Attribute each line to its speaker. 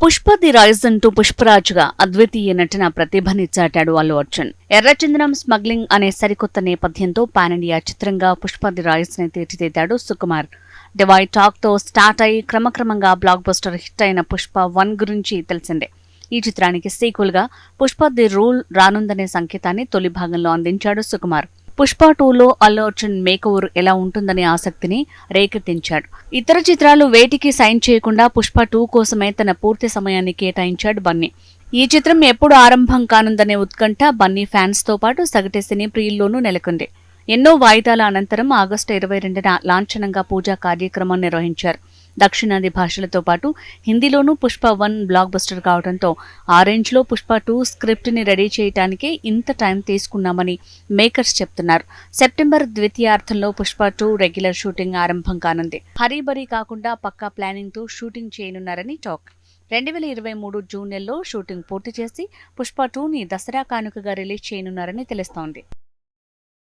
Speaker 1: Pushpa the rise అంటూ పుష్పరాజుగా అద్వితీయ నటన ప్రతిభని చాటాడు అల్లు అర్జున్. ఎర్రచందనం స్మగ్లింగ్ అనే సరికొత్త నేపథ్యంతో పాన్ ఇండియా చిత్రంగా పుష్ప ది ని తీర్చిదిద్దాడు సుకుమార్. డివై టాక్తో స్టార్ట్ అయి క్రమక్రమంగా బ్లాక్ బస్టర్ హిట్ అయిన పుష్ప వన్ గురించి తెలిసిందే. ఈ చిత్రానికి సీక్వల్గా పుష్ప ది రూల్ రానుందనే సంకేతాన్ని తొలి భాగంలో అందించాడు సుకుమార్. పుష్ప టూలో అల్లు అర్జున్ మేకవర్ ఎలా ఉంటుందనే ఆసక్తిని రేకెత్తించాడు. ఇతర చిత్రాలు వేటికి సైన్ చేయకుండా పుష్ప టూ కోసమే తన పూర్తి సమయాన్ని కేటాయించాడు బన్నీ. ఈ చిత్రం ఎప్పుడు ఆరంభం కానుందనే ఉత్కంఠ బన్నీ ఫ్యాన్స్తో పాటు సగటు సినీ ప్రియుల్లోనూ నెలకొంది. ఎన్నో వాయిదాల అనంతరం ఆగస్టు ఇరవై రెండున లాంఛనంగా పూజా కార్యక్రమం నిర్వహించారు. దక్షిణాది భాషలతో పాటు హిందీలోనూ పుష్ప వన్ బ్లాక్ బస్టర్ కావడంతో ఆరెంజ్లో పుష్ప టూ స్క్రిప్ట్ని రెడీ చేయడానికే ఇంత టైం తీసుకున్నామని మేకర్స్ చెప్తున్నారు. సెప్టెంబర్ ద్వితీయార్థంలో పుష్ప టూ రెగ్యులర్ షూటింగ్ ఆరంభం కానుంది. హరీబరీ కాకుండా పక్కా ప్లానింగ్తో షూటింగ్ చేయనున్నారని టాక్. రెండు వేల ఇరవై మూడు జూన్ నెలలో షూటింగ్ పూర్తి చేసి పుష్ప టూని దసరా కానుకగా రిలీజ్ చేయనున్నారని తెలుస్తోంది.